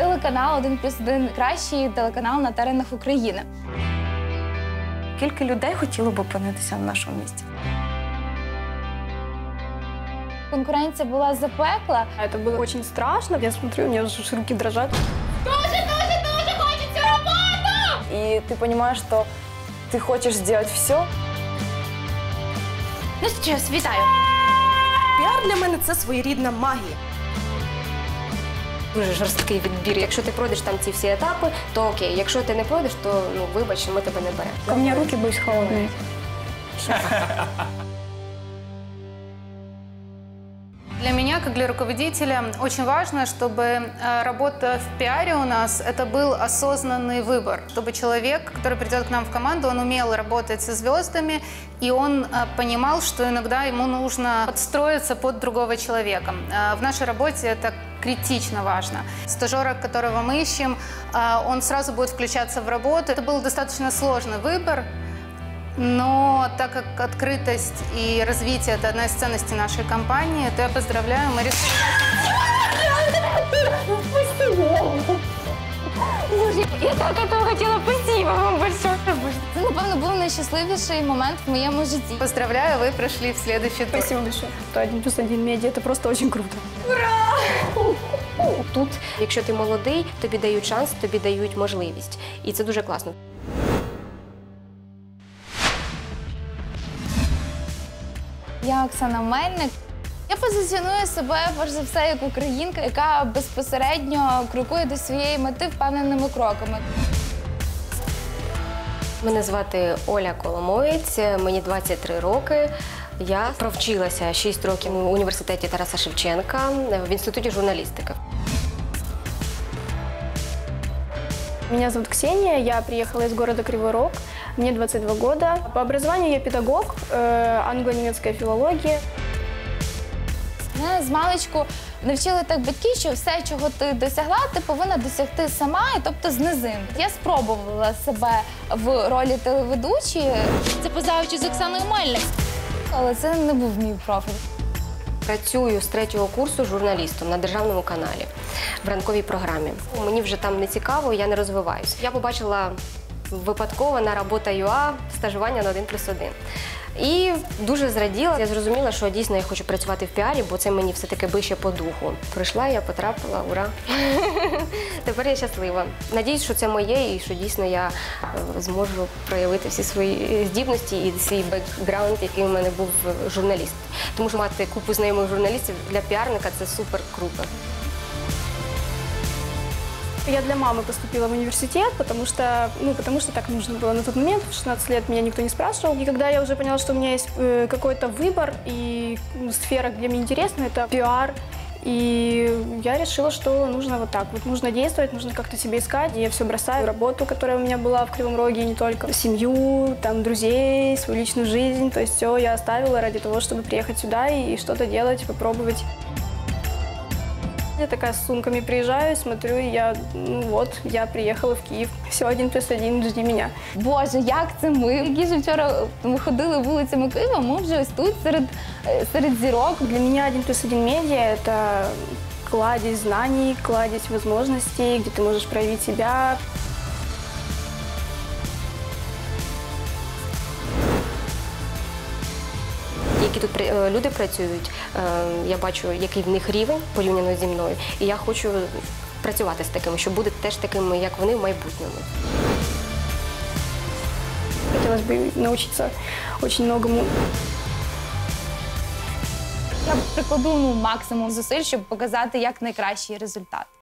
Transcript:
Телеканал 1 плюс 1 кращий телеканал на теренах України. Кілька людей хотіло б опинитися на нашому місці. Конкуренція була запекла. Это было очень страшно. Я смотрю, у меня уже руки дрожат. І ти розумієш, що ти хочеш зробити все. Ну що ж, вітаю! Піар для мене це своєрідна магія. Дуже жорсткий відбір. Якщо ти пройдеш там ці всі етапи, то окей. Якщо ти не пройдеш, то ну вибач, ми тебе не беремо. У меня руки были холодные. Для меня, как для руководителя, очень важно, чтобы э, работа в пиаре у нас это был осознанный выбор, чтобы человек, который придет к нам в команду, он умел работать со звездами, и он э, понимал, что иногда ему нужно подстроиться под другого человека. Э, В нашей работе это критично важно. Стажера, которого мы ищем, э, он сразу будет включаться в работу. Это был достаточно сложный выбор, но так как открытость и развитие – это одна из ценностей нашей компании, то я поздравляю, мы решили... Боже, я так этого хотіла. Спасибо вам большое. Боже, Це, напевно, був найщасливіший момент в моєму житті. Поздравляю, вы прошли в следующий тур. Спасибо большое. То один плюс один медиа, это просто очень круто. Тут, якщо ти молодий, тобі дають шанс, тобі дають можливість, і це дуже класно. Я Оксана Мельник. Я позиціоную себе перш за все як українка, яка безпосередньо крокує до своєї мети впевненими кроками. Мене звати Оля Коломоєць, мені 23 роки. Я провчилася 6 років у університеті Тараса Шевченка в інституті журналістики. Меня зовут Ксения, я приехала из города Кривой Рог, мне 22 года. По образованию я педагог, э, англо-немецкая филология. Мене з маличку навчили так батьки, що все, чого ти досягла, ти повинна досягти сама, і тобто з низин. Я спробувала себе в ролі телеведучої. Це позавчі з Оксаною Мельник. Але це не був мій профіль. Працюю з третього курсу журналістом на державному каналі в ранковій програмі. Мені вже там не цікаво, я не розвиваюся. Я побачила випадково на робота ЮА стажування на 1 плюс 1. І дуже зраділа. Я зрозуміла, що дійсно я хочу працювати в піарі, бо це мені все-таки ближче по духу. Прийшла, я потрапила, ура! Тепер я щаслива. Надіюсь, що це моє і що дійсно я е, зможу проявити всі свої здібності і свій бекграунд, який у мене був журналіст. Тому що мати купу знайомих журналістів для піарника це супер круто. Я для мамы поступила в университет, потому что, ну, потому что так нужно было на тот момент. В 16 лет меня никто не спрашивал. И когда я уже поняла, что у меня есть э, какой-то выбор и ну, сфера, где мне интересно, это пиар, и я решила, что нужно вот так. Вот нужно действовать, нужно как-то себя искать. И я все бросаю. Работу, которая у меня была в Кривом Роге, и не только. Семью, там, друзей, свою личную жизнь. То есть все я оставила ради того, чтобы приехать сюда и что-то делать, попробовать. Я такая с сумками приезжаю, смотрю, и я, ну вот, я приехала в Киев. Все, один плюс один, жди меня. Боже, як це ми? Які ж вчора ми ходили вулицями Києва, ми вже ось тут серед, е, серед зірок. Для меня один плюс один медиа – это кладезь знаний, кладезь возможностей, где ты можешь проявить себя. Які тут е, люди працюють, е, я бачу, який в них рівень порівняно зі мною. І я хочу працювати з такими, щоб бути теж такими, як вони в майбутньому. Хотелось бы научиться очень многому. Я прикладу ну, максимум зусиль, щоб показати як найкращий результат.